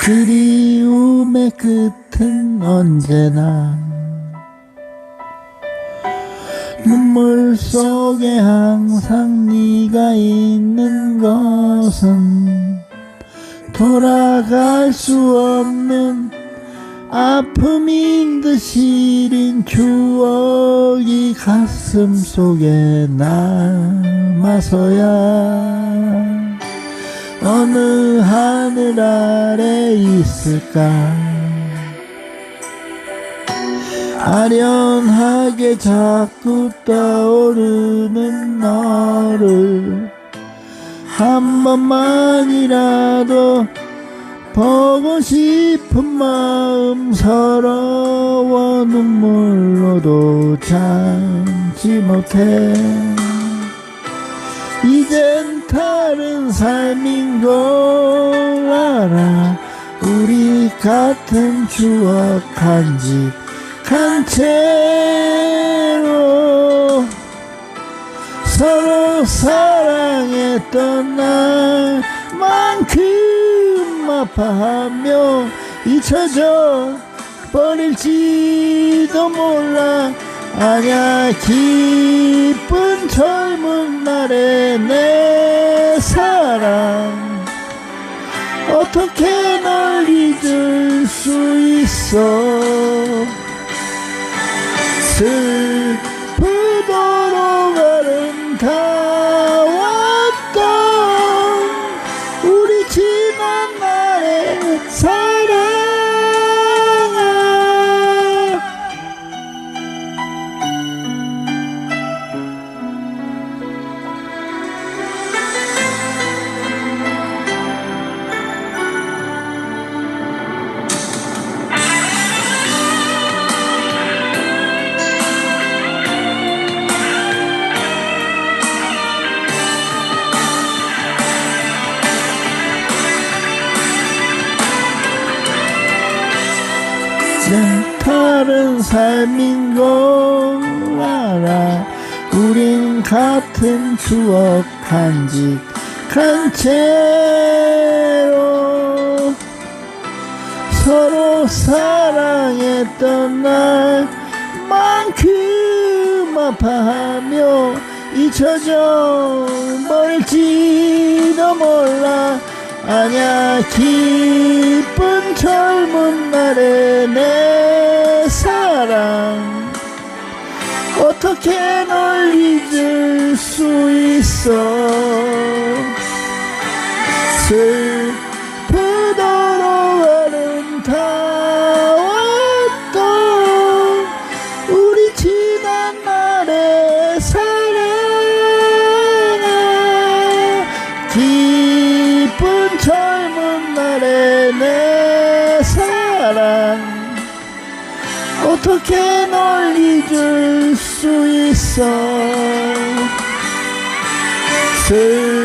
그리움의 끝은 언제나 눈물 속에 항상 네가 있는 것은 돌아갈 수 없는 아픔인 듯 시린 추억이 가슴 속에 남아서야 어느 하늘 아래 있을까? 아련하게 자꾸 떠오르는 너를 한 번만이라도 보고 싶은 마음 서러워 눈물로도 참지 못해. 이젠 삶인 걸 알아? 우리 같은 추억 간직한 채로 서로 사랑했던 날만큼 아파하며 잊혀져 버릴지도 몰라. 아냐 기쁜 젊은 날의 내 사랑 어떻게 난 다른 삶인 걸 알아. 우린 같은 추억 간직한 채로 서로 사랑했던 날만큼 아파하며 잊혀져 버릴지도 몰라. 아냐 기쁜 젊은 날의 어떻게 널 잊을 수 있어. 슬프도록 아름다웠던 우리 지난 날의 사랑아 기쁜 젊은 날의 내 사랑. 어떻게 널 잊을 수 있어 슬